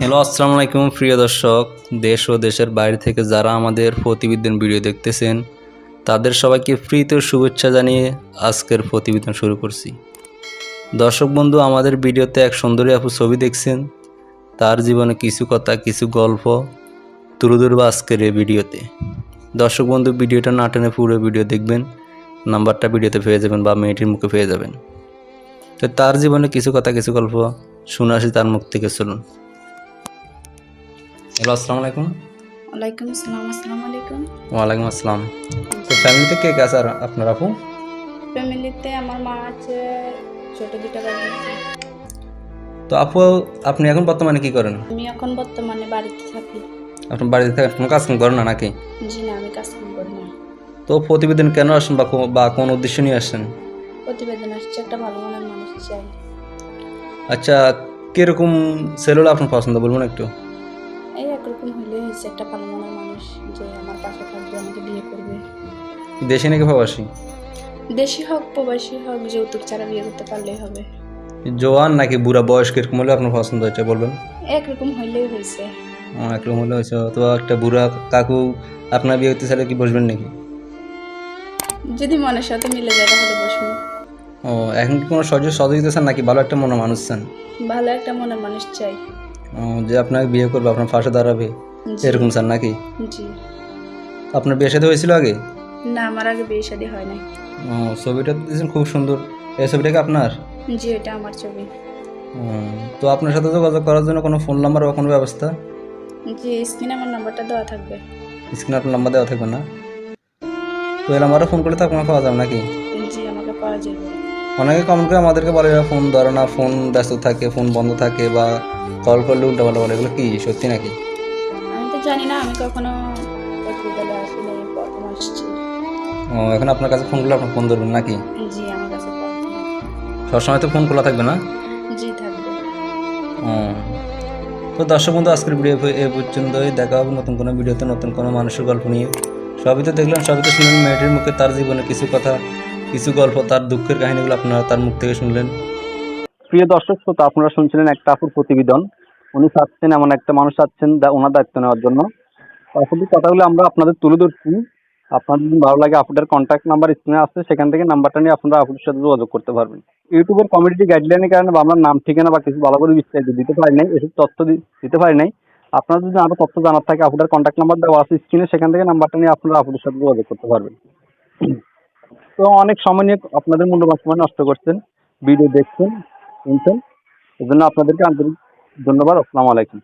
Hello, আসসালামু আলাইকুম, প্রিয় দর্শক। দেশ ও দেশের বাইরে থেকে যারা আমাদের প্রতিবেদন ভিডিও দেখতেছেন, তাদের সবাইকে প্রীত শুভেচ্ছা জানিয়ে আজকের প্রতিবেদন শুরু করছি। দর্শক বন্ধু, আমাদের ভিডিওতে এক সুন্দরী আপু ছবি দেখছেন। তার জীবনে কিছু কথা, কিছু গল্প তুলে ধরবো আজকের এই ভিডিওতে। দর্শক বন্ধু, ভিডিওটা না টেনে পুরো ভিডিও দেখবেন, নাম্বারটা ভিডিওতে পেয়ে যাবেন বা মেয়েটির মুখে পেয়ে যাবেন। তো তার জীবনে কিছু কথা, কিছু গল্প, শুনে আসি তার মুখ থেকে, চলুন। হ্যালো আসসালামু আলাইকুম। ওয়ালাইকুম আসসালাম আসসালামু আলাইকুম। ওয়ালাইকুম আসসালাম। তো ফ্যামিলিতে কে কে আছে আপনার আপু? ফ্যামিলিতে আমার মা আছে ছোট দুটো ভাই আছে। তো আপু আপনি এখন বর্তমানে কি করেন? আমি এখন বর্তমানে বাড়িতে থাকি। আপনার বাড়িতে থেকে কোনো কাজ করেন না নাকি? জি না আমি কাজ করি না। তো প্রতিবেদন কেন আসেন বা বা কোন উদ্দেশ্য নিয়ে আসেন? প্রতিবেদন আসছে একটা ভালো মনের মানুষ চাই। আচ্ছা কীরকম ছেলে হলে আপনার পছন্দ? বলবেন একটু। এই একরকম হইলে হয়েছে একটা ভালো মনের মানুষ যে আমার পাশে থাকবে আমাকে বিয়ে করবে। দেশে নাকি প্রবাসী? দেশি হোক প্রবাসী হোক যৌতুক ছাড়া বিয়ে করতে পারলেই হবে। জোয়ান নাকি বুড়া বয়স কীরকম হলে আপনার পছন্দ হচ্ছে বলবেন? একরকম হইলেই হয়েছে। একরকম হলে হয়েছে। তো একটা বুড়া কাকু আপনার বিয়ে করতে চাইলে কি বসবেন নাকি? যদি মনের সাথে মিলে যায় তাহলে বসবো। ও এখন কি কোনো সহযোগ সহযোগিতা চান নাকি? ভালো একটা মনে মানুষ চান। ভালো একটা মনের মানুষ চাই। যে আপনাকে বিয়ে করবে আপনার পাশে দাঁড়াবে এরকম চান নাকি? জি। আপনার বিয়ে সাথে হয়েছিল আগে? না আমার আগে বিয়ে শাদী হয় নাই। ও, ছবিটা দিয়েছেন খুব সুন্দর। এই ছবিটা কি আপনার? জি এটা আমার ছবি। তো আপনার সাথে যোগাযোগ করার জন্য কোনো ফোন নাম্বার বা কোনো ব্যবস্থা? জি স্ক্রিনে আমার নাম্বারটা দেওয়া থাকবে। স্ক্রিনে আপনার নাম্বার দেওয়া থাকবে না? তো এই নাম্বারে ফোন করলে তো আপনার পাওয়া যাবে নাকি? জি আমাকে পাওয়া যাবে। অনেকে কমেন্ট করে আমাদেরকে বলে এরা ফোন ধরে না ফোন ব্যস্ত থাকে ফোন বন্ধ থাকে বা কল করলে উল্টা পাল্টা বলে। এগুলো কি সত্যি নাকি? আমি তো জানি না আমি কখনো বিদ্যালয়ে আসিনি প্রথম আসছি। ও এখন আপনার কাছে ফোন করলে আপনার ফোন ধরবেন নাকি? জি আমার কাছে সবসময় তো ফোন খোলা থাকবে না? জি থাকবে। ও। তো দর্শক বন্ধু আজকের ভিডিও এ পর্যন্তই। দেখা হবে নতুন কোনো ভিডিওতে নতুন কোনো মানুষের গল্প নিয়ে। সবই তো দেখলাম সবই তো শুনলেন মেয়েটির মুখে তার জীবনে কিছু কথা। কিছু গল্প, তার দুঃখের কাহিনীগুলো আপনারা তার মুখ থেকে শুনলেন। প্রিয় দর্শক, শ্রোতা, আপনারা শুনছিলেন একটা আপুর প্রতিবেদন। উনি চাচ্ছেন এমন একটা মানুষ চাচ্ছেন ওনার দায়িত্ব নেওয়ার জন্য। আসলে কথাগুলো আমরা আপনাদের তুলে ধরছি। আপনার যদি ভালো লাগে আপুটার কন্ট্যাক্ট নাম্বার স্ক্রিনে আসছে সেখান থেকে নাম্বারটা নিয়ে আপনারা আপুদের সাথে যোগাযোগ করতে পারবেন। ইউটিউবের কমিউনিটি গাইডলাইনের কারণে বা আমরা নাম, ঠিকানা বা কিছু ভালো করে বিস্তারিত দিতে পারি নাই, এসব তথ্য দিতে পারি নাই। আপনার যদি আরও তথ্য জানার থাকে আপুটার কন্ট্যাক্ট নাম্বার দেওয়া আছে স্ক্রিনে সেখান থেকে নাম্বারটা নিয়ে আপনারা আপুদের সাথে যোগাযোগ করতে পারবেন। তো অনেক সময় নিয়ে আপনাদের মূল্যবান সময় নষ্ট করছেন। ভিডিও দেখছেন, শুনছেন। এজন্য জন্য আপনাদেরকে আন্তরিক ধন্যবাদ। আসসালামু আলাইকুম।